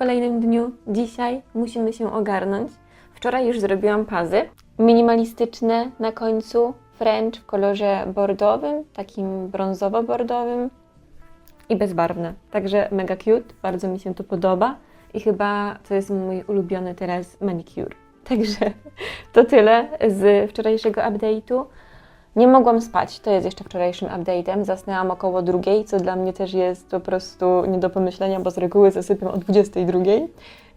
kolejnym dniu. Dzisiaj musimy się ogarnąć. Wczoraj już zrobiłam pazy. Minimalistyczne na końcu, French w kolorze bordowym, takim brązowo-bordowym i bezbarwne. Także mega cute, bardzo mi się to podoba i chyba to jest mój ulubiony teraz manicure. Także to tyle z wczorajszego update'u. Nie mogłam spać, to jest jeszcze wczorajszym update'em. Zasnęłam około drugiej, co dla mnie też jest po prostu nie do pomyślenia, bo z reguły zasypiam o 22,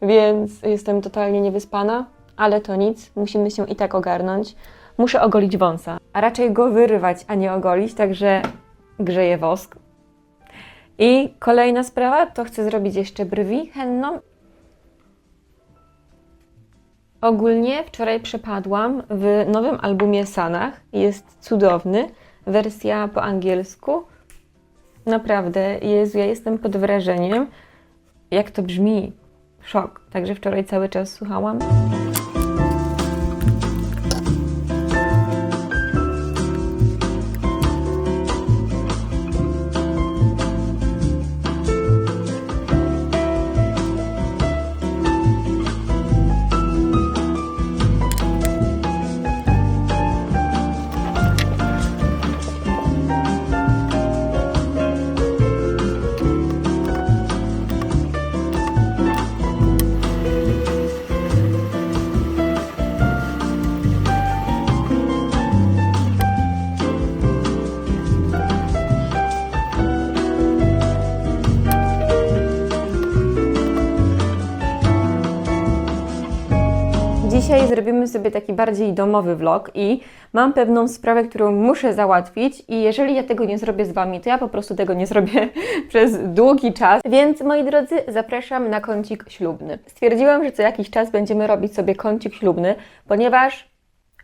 więc jestem totalnie niewyspana, ale to nic, musimy się i tak ogarnąć. Muszę ogolić wąsa, a raczej go wyrywać, a nie ogolić, także grzeję wosk. I kolejna sprawa, to chcę zrobić jeszcze brwi henną. Ogólnie wczoraj przepadłam w nowym albumie Sanach. Jest cudowny. Wersja po angielsku. Naprawdę, Jezu, ja jestem pod wrażeniem, jak to brzmi. Szok. Także wczoraj cały czas słuchałam. Zrobimy sobie taki bardziej domowy vlog i mam pewną sprawę, którą muszę załatwić i jeżeli ja tego nie zrobię z Wami, to ja po prostu tego nie zrobię przez długi czas. Więc moi drodzy, zapraszam na kącik ślubny. Stwierdziłam, że co jakiś czas będziemy robić sobie kącik ślubny, ponieważ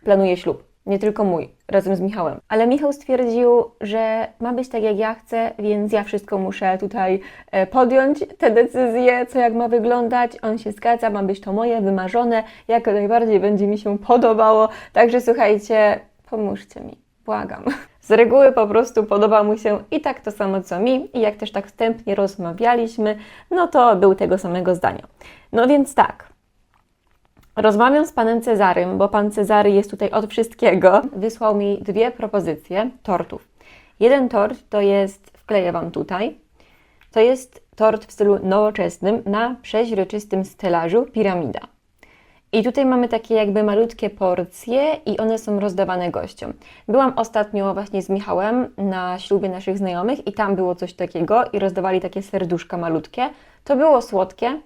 planuję ślub. Nie tylko mój, razem z Michałem. Ale Michał stwierdził, że ma być tak jak ja chcę, więc ja wszystko muszę tutaj e, podjąć, te decyzje, co jak ma wyglądać. On się zgadza, ma być to moje, wymarzone, jak najbardziej będzie mi się podobało. Także słuchajcie, pomóżcie mi, błagam. Z reguły po prostu podoba mu się i tak to samo co mi, i jak też tak wstępnie rozmawialiśmy, no to był tego samego zdania. No więc tak, Rozmawiam z panem Cezarym, bo pan Cezary jest tutaj od wszystkiego. Wysłał mi dwie propozycje tortów. Jeden tort to jest, wkleję wam tutaj, to jest tort w stylu nowoczesnym na przeźroczystym stelażu piramida. I tutaj mamy takie jakby malutkie porcje i one są rozdawane gościom. Byłam ostatnio właśnie z Michałem na ślubie naszych znajomych i tam było coś takiego i rozdawali takie serduszka malutkie. To było słodkie,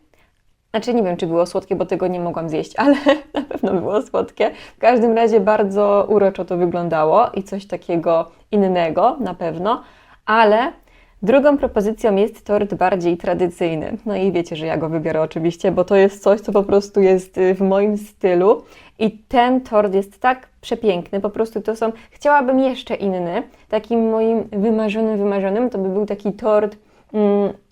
znaczy nie wiem, czy było słodkie, bo tego nie mogłam zjeść, ale na pewno było słodkie. W każdym razie bardzo uroczo to wyglądało i coś takiego innego na pewno, ale drugą propozycją jest tort bardziej tradycyjny. No i wiecie, że ja go wybiorę oczywiście, bo to jest coś, co po prostu jest y, w moim stylu i ten tort jest tak przepiękny, po prostu to są, chciałabym jeszcze inny, takim moim wymarzonym, wymarzonym, to by był taki tort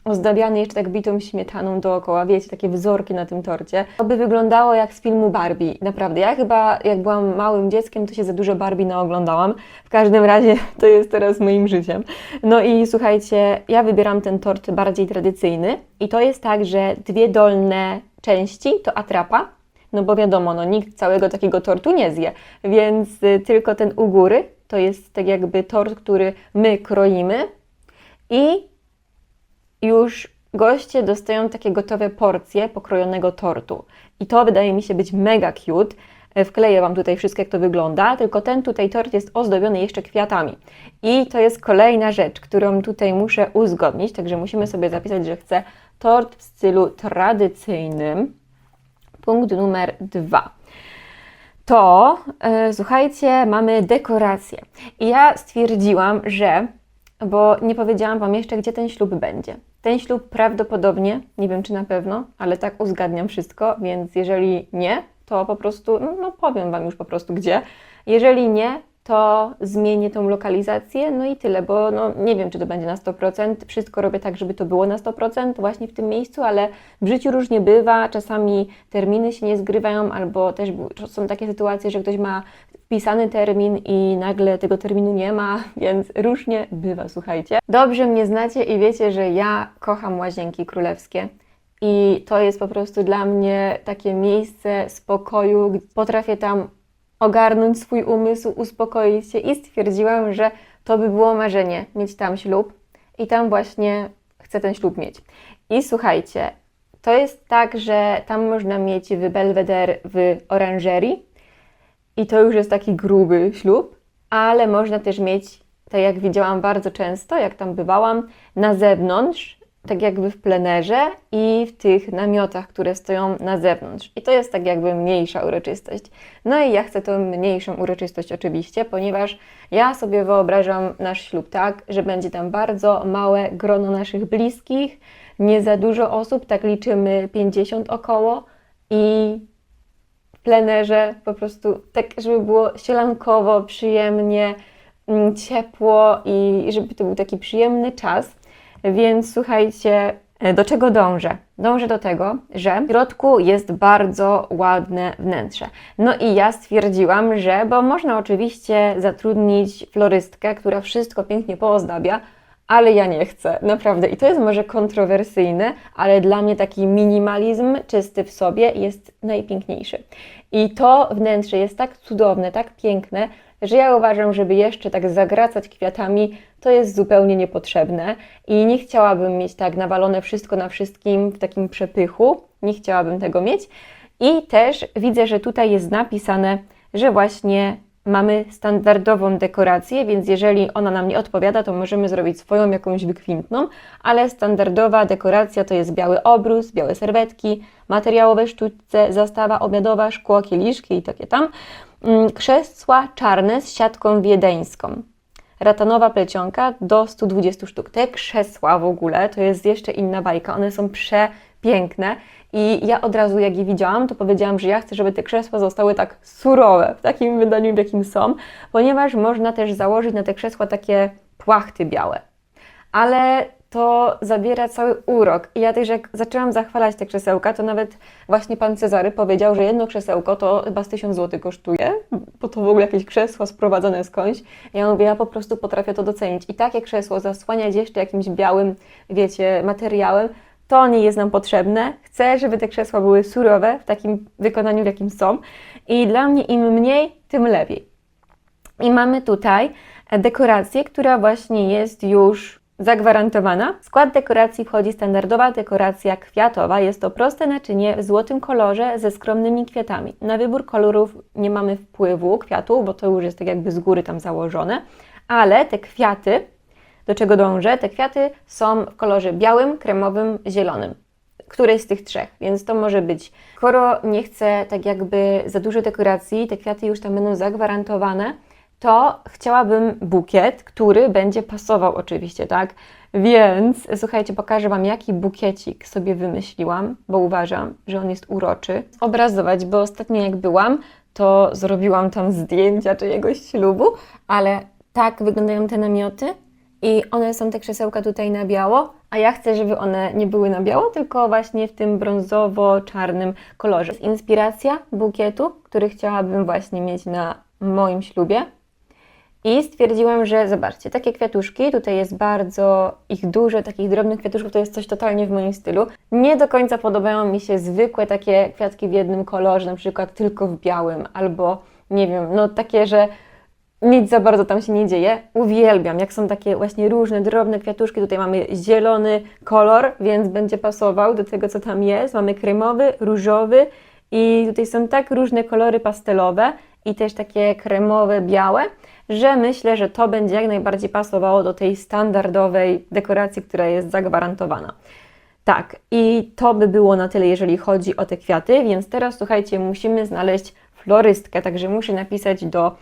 ozdabiany jeszcze tak bitą śmietaną dookoła, wiecie, takie wzorki na tym torcie. To by wyglądało jak z filmu Barbie, naprawdę. Ja chyba, jak byłam małym dzieckiem, to się za dużo Barbie naoglądałam. W każdym razie to jest teraz moim życiem. No i słuchajcie, ja wybieram ten tort bardziej tradycyjny i to jest tak, że dwie dolne części to atrapa, no bo wiadomo, no nikt całego takiego tortu nie zje, więc y, tylko ten u góry to jest tak jakby tort, który my kroimy i już goście dostają takie gotowe porcje pokrojonego tortu. I to wydaje mi się być mega cute. E, Wkleję Wam tutaj wszystko, jak to wygląda, tylko ten tutaj tort jest ozdobiony jeszcze kwiatami. I to jest kolejna rzecz, którą tutaj muszę uzgodnić, także musimy sobie zapisać, że chcę tort w stylu tradycyjnym. Punkt numer dwa to e, słuchajcie, mamy dekoracje. I ja stwierdziłam, że, bo nie powiedziałam Wam jeszcze, gdzie ten ślub będzie. Ten ślub prawdopodobnie, nie wiem czy na pewno, ale tak uzgadniam wszystko, więc jeżeli nie, to po prostu, no, no powiem Wam już po prostu gdzie. Jeżeli nie, to zmienię tą lokalizację, no i tyle, bo no, nie wiem, czy to będzie na 100%. Wszystko robię tak, żeby to było na 100% właśnie w tym miejscu, ale w życiu różnie bywa. Czasami terminy się nie zgrywają, albo też są takie sytuacje, że ktoś ma wpisany termin i nagle tego terminu nie ma, więc różnie bywa, słuchajcie. Dobrze mnie znacie i wiecie, że ja kocham łazienki królewskie. I to jest po prostu dla mnie takie miejsce spokoju, potrafię tam ogarnąć swój umysł, uspokoić się i stwierdziłam, że to by było marzenie mieć tam ślub i tam właśnie chcę ten ślub mieć. I słuchajcie, to jest tak, że tam można mieć w Belvedere w oranżerii i to już jest taki gruby ślub, ale można też mieć, tak jak widziałam bardzo często, jak tam bywałam, na zewnątrz, tak jakby w plenerze i w tych namiotach, które stoją na zewnątrz. I to jest tak jakby mniejsza uroczystość. No i ja chcę tą mniejszą uroczystość oczywiście, ponieważ ja sobie wyobrażam nasz ślub tak, że będzie tam bardzo małe grono naszych bliskich, nie za dużo osób, tak liczymy 50 około i plenerze po prostu tak, żeby było sielankowo, przyjemnie, mm, ciepło i żeby to był taki przyjemny czas. Więc słuchajcie, e, do czego dążę? Dążę do tego, że w środku jest bardzo ładne wnętrze. No i ja stwierdziłam, że, bo można oczywiście zatrudnić florystkę, która wszystko pięknie poozdabia, ale ja nie chcę, naprawdę. I to jest może kontrowersyjne, ale dla mnie taki minimalizm czysty w sobie jest najpiękniejszy. I to wnętrze jest tak cudowne, tak piękne, że ja uważam, żeby jeszcze tak zagracać kwiatami, to jest zupełnie niepotrzebne i nie chciałabym mieć tak nawalone wszystko na wszystkim w takim przepychu, nie chciałabym tego mieć. I też widzę, że tutaj jest napisane, że właśnie mamy standardową dekorację, więc jeżeli ona nam nie odpowiada, to możemy zrobić swoją jakąś wykwintną, ale standardowa dekoracja to jest biały obrus, białe serwetki, materiałowe sztućce, zastawa obiadowa, szkło, kieliszki i takie tam. Mm, Krzesła czarne z siatką wiedeńską. Ratanowa plecionka do 120 sztuk. Te krzesła w ogóle to jest jeszcze inna bajka. One są przepiękne i ja od razu jak je widziałam, to powiedziałam, że ja chcę, żeby te krzesła zostały tak surowe w takim wydaniu, w jakim są, ponieważ można też założyć na te krzesła takie płachty białe. Ale to zabiera cały urok. I ja też jak zaczęłam zachwalać te krzesełka, to nawet właśnie pan Cezary powiedział, że jedno krzesełko to chyba z 1000 zł kosztuje, bo to w ogóle jakieś krzesło sprowadzone skądś. Ja mówię, ja po prostu potrafię to docenić. I takie krzesło zasłaniać jeszcze jakimś białym, wiecie, materiałem, to nie jest nam potrzebne. Chcę, żeby te krzesła były surowe w takim wykonaniu, w jakim są. I dla mnie im mniej, tym lepiej. I mamy tutaj dekorację, która właśnie jest już zagwarantowana. W skład dekoracji wchodzi standardowa dekoracja kwiatowa. Jest to proste naczynie w złotym kolorze ze skromnymi kwiatami. Na wybór kolorów nie mamy wpływu kwiatów, bo to już jest tak jakby z góry tam założone, ale te kwiaty, do czego dążę, te kwiaty są w kolorze białym, kremowym, zielonym któryś z tych trzech, więc to może być. Skoro nie chcę tak jakby za dużo dekoracji, te kwiaty już tam będą zagwarantowane, to chciałabym bukiet, który będzie pasował oczywiście, tak? Więc słuchajcie, pokażę Wam, jaki bukiecik sobie wymyśliłam, bo uważam, że on jest uroczy. Obrazować, bo ostatnio jak byłam, to zrobiłam tam zdjęcia czyjegoś ślubu, ale tak wyglądają te namioty i one są te krzesełka tutaj na biało, a ja chcę, żeby one nie były na biało, tylko właśnie w tym brązowo-czarnym kolorze. Inspiracja bukietu, który chciałabym właśnie mieć na moim ślubie. I stwierdziłam, że zobaczcie, takie kwiatuszki, tutaj jest bardzo ich dużo, takich drobnych kwiatuszków, to jest coś totalnie w moim stylu. Nie do końca podobają mi się zwykłe takie kwiatki w jednym kolorze, na przykład tylko w białym, albo nie wiem, no takie, że nic za bardzo tam się nie dzieje. Uwielbiam, jak są takie właśnie różne, drobne kwiatuszki. Tutaj mamy zielony kolor, więc będzie pasował do tego, co tam jest. Mamy kremowy, różowy i tutaj są tak różne kolory pastelowe i też takie kremowe, białe, że myślę, że to będzie jak najbardziej pasowało do tej standardowej dekoracji, która jest zagwarantowana. Tak, i to by było na tyle, jeżeli chodzi o te kwiaty, więc teraz słuchajcie, musimy znaleźć florystkę, także muszę napisać do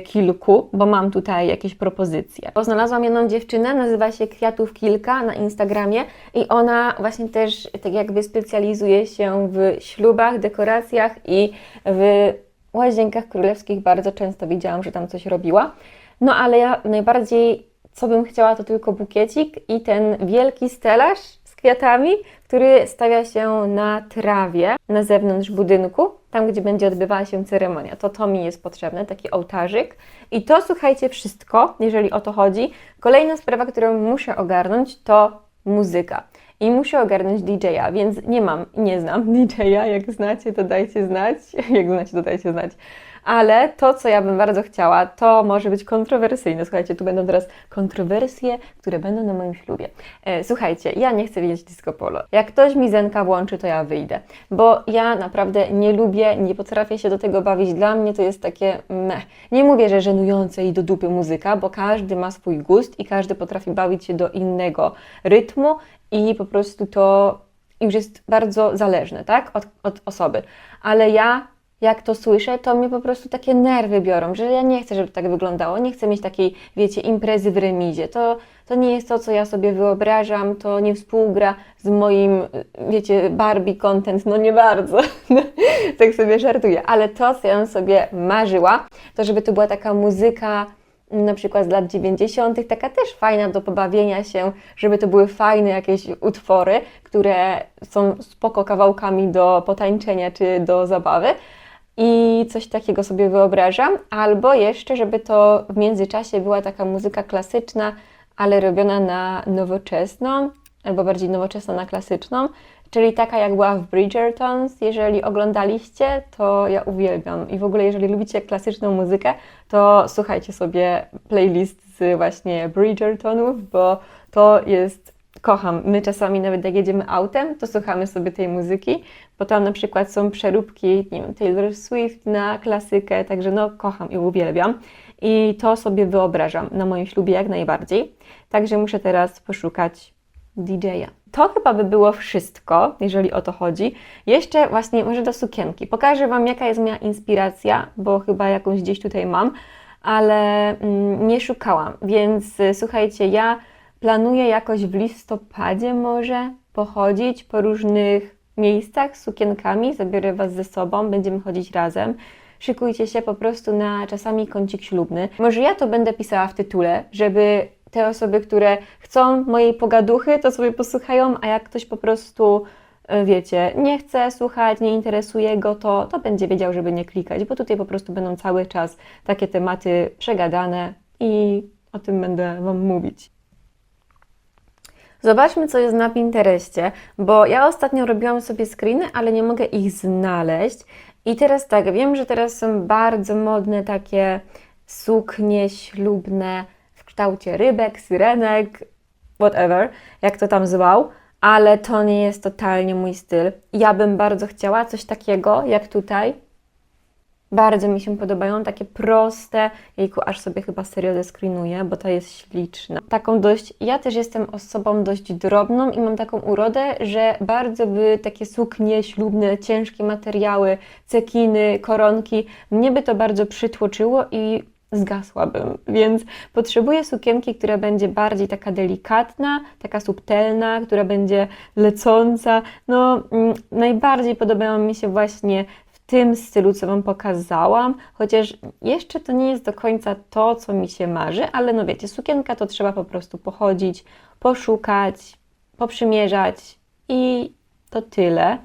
kilku, bo mam tutaj jakieś propozycje. Bo znalazłam jedną dziewczynę, nazywa się Kwiatów Kilka na Instagramie i ona właśnie też tak jakby specjalizuje się w ślubach, dekoracjach i w łazienkach królewskich bardzo często widziałam, że tam coś robiła. No ale ja najbardziej, co bym chciała, to tylko bukiecik i ten wielki stelaż kwiatami, który stawia się na trawie na zewnątrz budynku, tam gdzie będzie odbywała się ceremonia. To to mi jest potrzebne, taki ołtarzyk. I to słuchajcie wszystko, jeżeli o to chodzi. Kolejna sprawa, którą muszę ogarnąć, to muzyka. i muszę ogarnąć DJ-a, więc nie mam, nie znam DJ-a. Jak znacie, to dajcie znać. Jak znacie, to dajcie znać. Ale to, co ja bym bardzo chciała, to może być kontrowersyjne. Słuchajcie, tu będą teraz kontrowersje, które będą na moim ślubie. E, słuchajcie, ja nie chcę widzieć disco polo. Jak ktoś mi zenka włączy, to ja wyjdę. Bo ja naprawdę nie lubię, nie potrafię się do tego bawić. Dla mnie to jest takie meh. Nie mówię, że żenujące i do dupy muzyka, bo każdy ma swój gust i każdy potrafi bawić się do innego rytmu i po prostu to już jest bardzo zależne, tak? Od, od osoby. Ale ja jak to słyszę, to mnie po prostu takie nerwy biorą, że ja nie chcę, żeby tak wyglądało. Nie chcę mieć takiej, wiecie, imprezy w remizie. To, to nie jest to, co ja sobie wyobrażam, to nie współgra z moim, wiecie, Barbie content, no nie bardzo. tak sobie żartuję. Ale to, co ja sobie marzyła, to żeby to była taka muzyka na przykład z lat 90., taka też fajna do pobawienia się, żeby to były fajne jakieś utwory, które są spoko kawałkami do potańczenia czy do zabawy. I coś takiego sobie wyobrażam, albo jeszcze, żeby to w międzyczasie była taka muzyka klasyczna, ale robiona na nowoczesną, albo bardziej nowoczesna na klasyczną, czyli taka jak była w Bridgertons. Jeżeli oglądaliście, to ja uwielbiam. I w ogóle, jeżeli lubicie klasyczną muzykę, to słuchajcie sobie playlist z właśnie Bridgertonów, bo to jest kocham. My czasami nawet jak jedziemy autem, to słuchamy sobie tej muzyki, bo tam na przykład są przeróbki, nie wiem, Taylor Swift na klasykę, także no kocham i uwielbiam. I to sobie wyobrażam na moim ślubie jak najbardziej. Także muszę teraz poszukać DJ-a. To chyba by było wszystko, jeżeli o to chodzi. Jeszcze właśnie może do sukienki. Pokażę Wam, jaka jest moja inspiracja, bo chyba jakąś gdzieś tutaj mam, ale mm, nie szukałam. Więc y, słuchajcie, ja planuję jakoś w listopadzie może pochodzić po różnych miejscach z sukienkami. Zabiorę Was ze sobą, będziemy chodzić razem. Szykujcie się po prostu na czasami kącik ślubny. Może ja to będę pisała w tytule, żeby te osoby, które chcą mojej pogaduchy, to sobie posłuchają, a jak ktoś po prostu, e, wiecie, nie chce słuchać, nie interesuje go, to, to będzie wiedział, żeby nie klikać, bo tutaj po prostu będą cały czas takie tematy przegadane i o tym będę Wam mówić. Zobaczmy, co jest na Pinterestie, bo ja ostatnio robiłam sobie screeny, ale nie mogę ich znaleźć. I teraz tak, wiem, że teraz są bardzo modne takie suknie ślubne w kształcie rybek, syrenek, whatever, jak to tam zwał, ale to nie jest totalnie mój styl. Ja bym bardzo chciała coś takiego, jak tutaj, bardzo mi się podobają, takie proste. Jejku, aż sobie chyba serio zeskrinuję, bo ta jest śliczna. Taką dość, ja też jestem osobą dość drobną i mam taką urodę, że bardzo by takie suknie ślubne, ciężkie materiały, cekiny, koronki, mnie by to bardzo przytłoczyło i zgasłabym, więc potrzebuję sukienki, która będzie bardziej taka delikatna, taka subtelna, która będzie lecąca. No, mm, najbardziej podobają mi się właśnie tym stylu, co Wam pokazałam, chociaż jeszcze to nie jest do końca to, co mi się marzy, ale no wiecie, sukienka to trzeba po prostu pochodzić, poszukać, poprzymierzać i to tyle.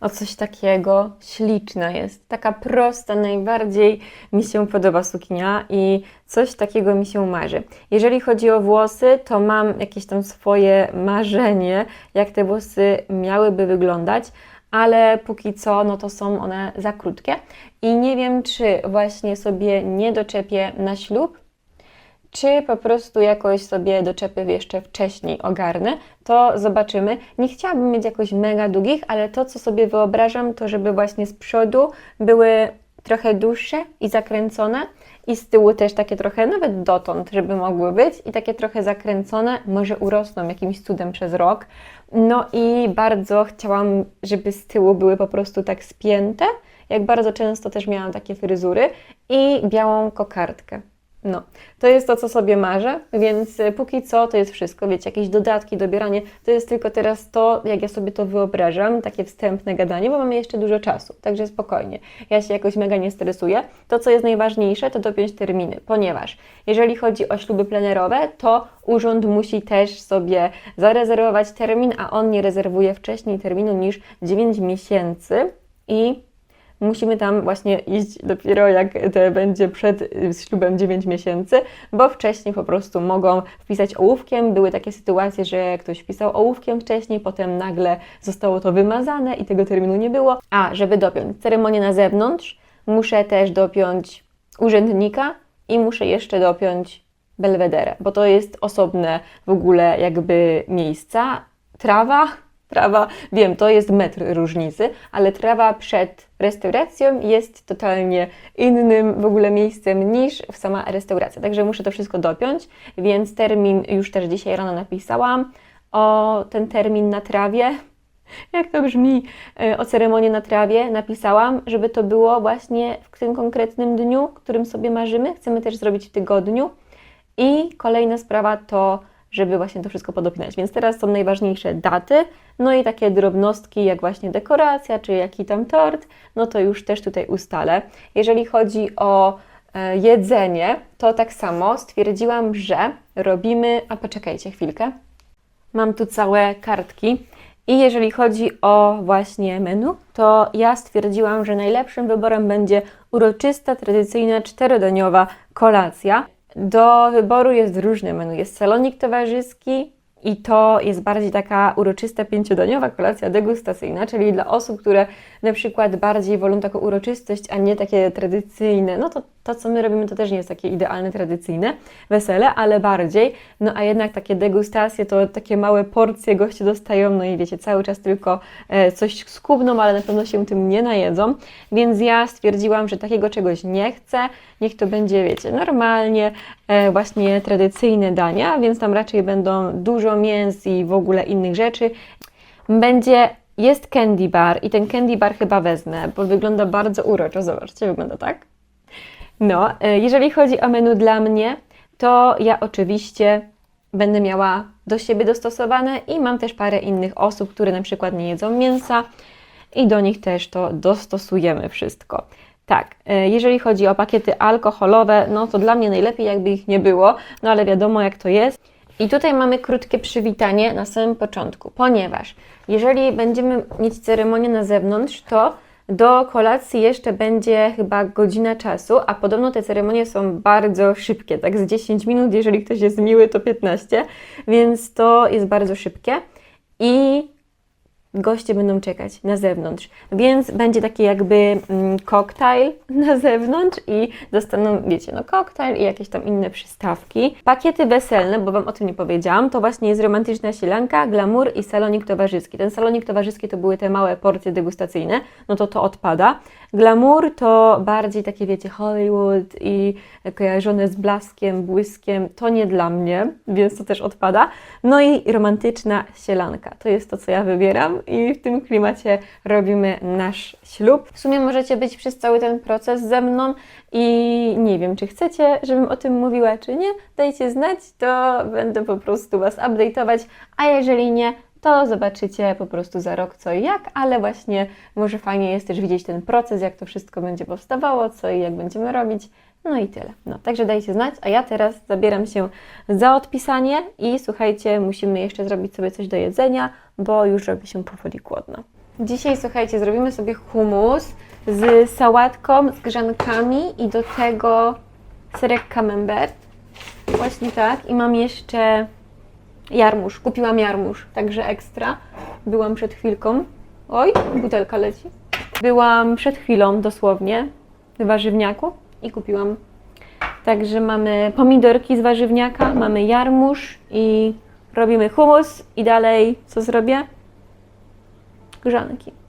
O coś takiego śliczna jest, taka prosta, najbardziej mi się podoba suknia i coś takiego mi się marzy. Jeżeli chodzi o włosy, to mam jakieś tam swoje marzenie, jak te włosy miałyby wyglądać, ale póki co no to są one za krótkie i nie wiem, czy właśnie sobie nie doczepię na ślub, czy po prostu jakoś sobie doczepię jeszcze wcześniej ogarnę, to zobaczymy. Nie chciałabym mieć jakoś mega długich, ale to, co sobie wyobrażam, to żeby właśnie z przodu były trochę dłuższe i zakręcone i z tyłu też takie trochę, nawet dotąd, żeby mogły być i takie trochę zakręcone, może urosną jakimś cudem przez rok. No i bardzo chciałam, żeby z tyłu były po prostu tak spięte, jak bardzo często też miałam takie fryzury i białą kokardkę. No, to jest to, co sobie marzę, więc e, póki co to jest wszystko, wiecie, jakieś dodatki, dobieranie, to jest tylko teraz to, jak ja sobie to wyobrażam, takie wstępne gadanie, bo mamy jeszcze dużo czasu, także spokojnie. Ja się jakoś mega nie stresuję. To, co jest najważniejsze, to dopiąć terminy, ponieważ jeżeli chodzi o śluby plenerowe, to urząd musi też sobie zarezerwować termin, a on nie rezerwuje wcześniej terminu niż 9 miesięcy i musimy tam właśnie iść dopiero jak to będzie przed y, ślubem 9 miesięcy, bo wcześniej po prostu mogą wpisać ołówkiem. Były takie sytuacje, że ktoś wpisał ołówkiem wcześniej, potem nagle zostało to wymazane i tego terminu nie było. A, żeby dopiąć ceremonię na zewnątrz, muszę też dopiąć urzędnika i muszę jeszcze dopiąć belwederę, bo to jest osobne w ogóle jakby miejsca. Trawa, trawa, wiem, to jest metr różnicy, ale trawa przed restauracją jest totalnie innym w ogóle miejscem niż sama restauracja. Także muszę to wszystko dopiąć, więc termin już też dzisiaj rano napisałam o ten termin na trawie. Jak to brzmi, e, o ceremonię na trawie napisałam, żeby to było właśnie w tym konkretnym dniu, którym sobie marzymy. Chcemy też zrobić w tygodniu. I kolejna sprawa to, żeby właśnie to wszystko podopinać. Więc teraz są najważniejsze daty, no i takie drobnostki, jak właśnie dekoracja, czy jaki tam tort, no to już też tutaj ustalę. Jeżeli chodzi o e, jedzenie, to tak samo stwierdziłam, że robimy. A poczekajcie chwilkę. Mam tu całe kartki. I jeżeli chodzi o właśnie menu, to ja stwierdziłam, że najlepszym wyborem będzie uroczysta, tradycyjna, czterodaniowa kolacja. Do wyboru jest różne menu. Jest salonik towarzyski i to jest bardziej taka uroczysta, pięciodaniowa kolacja degustacyjna, czyli dla osób, które na przykład bardziej wolą taką uroczystość, a nie takie tradycyjne. No to to, co my robimy, to też nie jest takie idealne, tradycyjne wesele, ale bardziej. No a jednak takie degustacje, to takie małe porcje goście dostają, no i wiecie, cały czas tylko e, coś skubną, ale na pewno się tym nie najedzą. Więc ja stwierdziłam, że takiego czegoś nie chcę. Niech to będzie, wiecie, normalnie, e, właśnie tradycyjne dania, więc tam raczej będą dużo mięs i w ogóle innych rzeczy. Będzie jest candy bar i ten candy bar chyba wezmę, bo wygląda bardzo uroczo. Zobaczcie, wygląda tak. No, e, jeżeli chodzi o menu dla mnie, to ja oczywiście będę miała do siebie dostosowane i mam też parę innych osób, które na przykład nie jedzą mięsa i do nich też to dostosujemy wszystko. Tak, e, jeżeli chodzi o pakiety alkoholowe, no to dla mnie najlepiej jakby ich nie było, no ale wiadomo jak to jest. I tutaj mamy krótkie przywitanie na samym początku, ponieważ jeżeli będziemy mieć ceremonię na zewnątrz, to do kolacji jeszcze będzie chyba godzina czasu, a podobno te ceremonie są bardzo szybkie, tak z 10 minut, jeżeli ktoś jest miły, to 15, więc to jest bardzo szybkie. I goście będą czekać na zewnątrz, więc będzie taki jakby mm, koktajl na zewnątrz i dostaną, wiecie, no koktajl i jakieś tam inne przystawki. Pakiety weselne, bo Wam o tym nie powiedziałam, to właśnie jest romantyczna sielanka, glamour i salonik towarzyski. Ten salonik towarzyski to były te małe porcje degustacyjne, no to to odpada. Glamour to bardziej takie, wiecie, Hollywood i kojarzone z blaskiem, błyskiem, to nie dla mnie, więc to też odpada. No i romantyczna sielanka, to jest to, co ja wybieram i w tym klimacie robimy nasz ślub. W sumie możecie być przez cały ten proces ze mną i nie wiem, czy chcecie, żebym o tym mówiła, czy nie. Dajcie znać, to będę po prostu Was update'ować, a jeżeli nie, to zobaczycie po prostu za rok co i jak, ale właśnie może fajnie jest też widzieć ten proces, jak to wszystko będzie powstawało, co i jak będziemy robić. No i tyle. No, także dajcie znać, a ja teraz zabieram się za odpisanie i słuchajcie, musimy jeszcze zrobić sobie coś do jedzenia, bo już robi się powoli głodno. Dzisiaj, słuchajcie, zrobimy sobie hummus z sałatką, z grzankami i do tego serek camembert. Właśnie tak. I mam jeszcze jarmuż. Kupiłam jarmuż, także ekstra. Byłam przed chwilką. Oj, butelka leci. Byłam przed chwilą dosłownie w warzywniaku i kupiłam. Także mamy pomidorki z warzywniaka, mamy jarmuż i robimy humus i dalej co zrobię? Grzanki.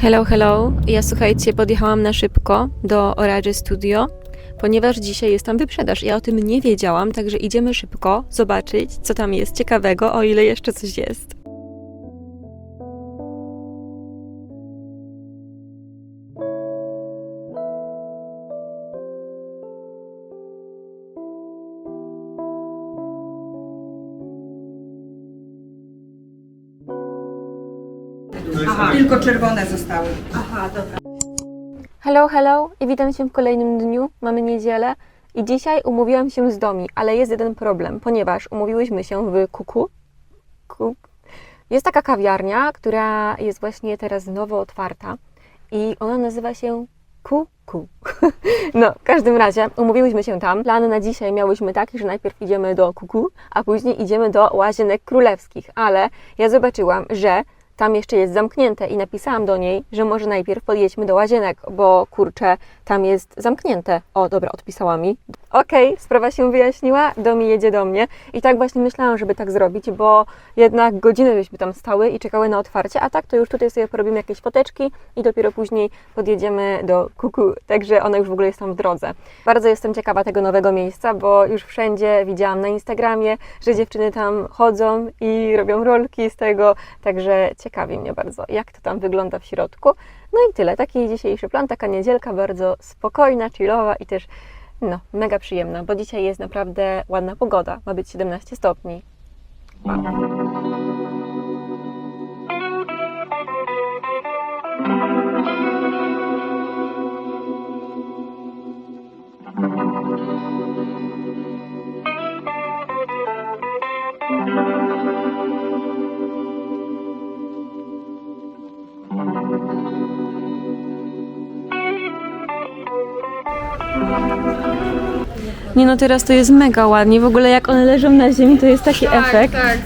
Hello, hello. Ja słuchajcie, podjechałam na szybko do Orage Studio, ponieważ dzisiaj jest tam wyprzedaż. Ja o tym nie wiedziałam, także idziemy szybko zobaczyć, co tam jest ciekawego, o ile jeszcze coś jest. Tylko czerwone zostały. Hello, hello i witam Cię w kolejnym dniu. Mamy niedzielę i dzisiaj umówiłam się z Domi, ale jest jeden problem, ponieważ umówiłyśmy się w Kuku. Kuk. Jest taka kawiarnia, która jest właśnie teraz nowo otwarta i ona nazywa się Kuku. No, w każdym razie umówiłyśmy się tam. Plan na dzisiaj miałyśmy taki, że najpierw idziemy do Kuku, a później idziemy do Łazienek Królewskich, ale ja zobaczyłam, że tam jeszcze jest zamknięte i napisałam do niej, że może najpierw podjedźmy do łazienek, bo kurczę, tam jest zamknięte. O, dobra, odpisała mi. Okej, sprawa się wyjaśniła, Domi jedzie do mnie i tak właśnie myślałam, żeby tak zrobić, bo jednak godzinę byśmy tam stały i czekały na otwarcie, a tak to już tutaj sobie porobimy jakieś foteczki i dopiero później podjedziemy do Kuku, także ona już w ogóle jest tam w drodze. Bardzo jestem ciekawa tego nowego miejsca, bo już wszędzie widziałam na Instagramie, że dziewczyny tam chodzą i robią rolki z tego, także ciekawi mnie bardzo, jak to tam wygląda w środku. No i tyle, taki dzisiejszy plan, taka niedzielka bardzo spokojna, chillowa i też no, mega przyjemna, bo dzisiaj jest naprawdę ładna pogoda, ma być 17 stopni. Nie no, teraz to jest mega ładnie. W ogóle jak one leżą na ziemi, to jest taki efekt. tak.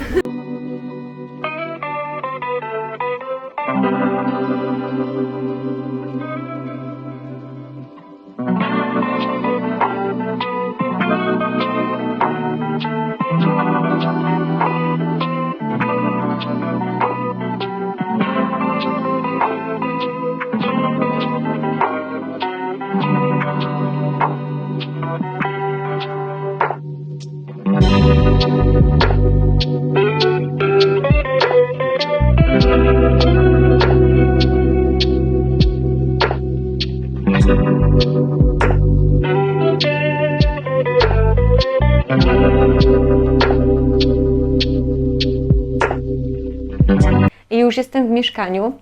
Mieszkaniu.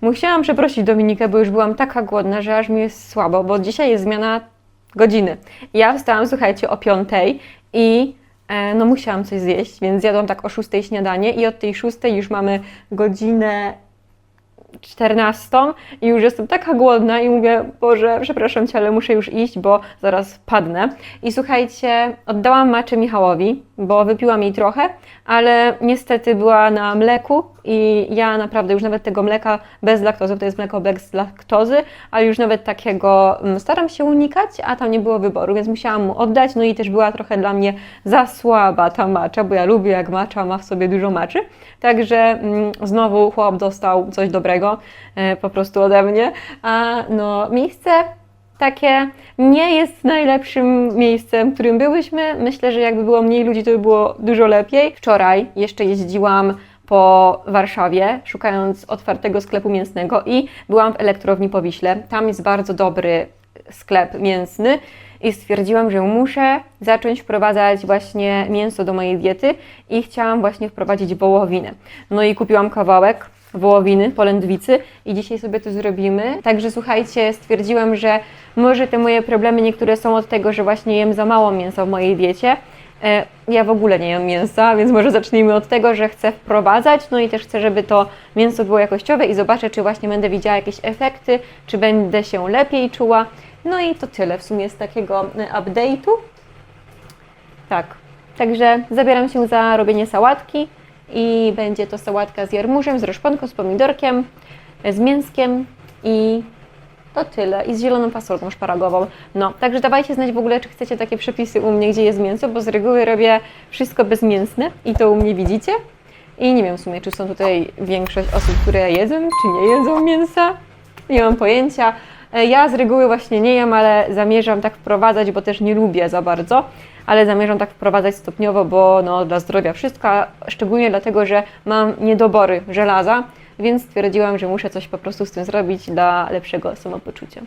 Musiałam przeprosić Dominikę, bo już byłam taka głodna, że aż mi jest słabo, bo dzisiaj jest zmiana godziny. Ja wstałam, słuchajcie, o 5 i e, no musiałam coś zjeść, więc zjadłam tak o 6 śniadanie i od tej 6 już mamy godzinę 14 i już jestem taka głodna i mówię, Boże, przepraszam Cię, ale muszę już iść, bo zaraz padnę. I słuchajcie, oddałam maczę Michałowi, bo wypiłam jej trochę, ale niestety była na mleku i ja naprawdę już nawet tego mleka bez laktozy, to jest mleko bez laktozy, ale już nawet takiego mm, staram się unikać, a tam nie było wyboru, więc musiałam mu oddać, no i też była trochę dla mnie za słaba ta macza, bo ja lubię jak macza ma w sobie dużo maczy, także mm, znowu chłop dostał coś dobrego e, po prostu ode mnie, a no miejsce takie nie jest najlepszym miejscem, w którym byłyśmy. Myślę, że jakby było mniej ludzi, to by było dużo lepiej. Wczoraj jeszcze jeździłam po Warszawie, szukając otwartego sklepu mięsnego i byłam w elektrowni po Wiśle. Tam jest bardzo dobry sklep mięsny i stwierdziłam, że muszę zacząć wprowadzać właśnie mięso do mojej diety i chciałam właśnie wprowadzić wołowinę. No i kupiłam kawałek wołowiny, polędwicy i dzisiaj sobie to zrobimy. Także słuchajcie, stwierdziłam, że może te moje problemy niektóre są od tego, że właśnie jem za mało mięsa w mojej diecie. E, Ja w ogóle nie jem mięsa, więc może zacznijmy od tego, że chcę wprowadzać, no i też chcę, żeby to mięso było jakościowe i zobaczę, czy właśnie będę widziała jakieś efekty, czy będę się lepiej czuła. No i to tyle w sumie z takiego e, update'u. Tak, także zabieram się za robienie sałatki i będzie to sałatka z jarmużem, z roszponką, z pomidorkiem, z mięskiem i to tyle. I z zieloną fasolką szparagową. No, także dawajcie znać w ogóle, czy chcecie takie przepisy u mnie, gdzie jest mięso, bo z reguły robię wszystko bezmięsne i to u mnie widzicie. I nie wiem w sumie, czy są tutaj większość osób, które jedzą, czy nie jedzą mięsa. nie mam pojęcia. E, Ja z reguły właśnie nie jem, ale zamierzam tak wprowadzać, bo też nie lubię za bardzo, ale zamierzam tak wprowadzać stopniowo, bo no, dla zdrowia wszystko, szczególnie dlatego, że mam niedobory żelaza, więc stwierdziłam, że muszę coś po prostu z tym zrobić dla lepszego samopoczucia.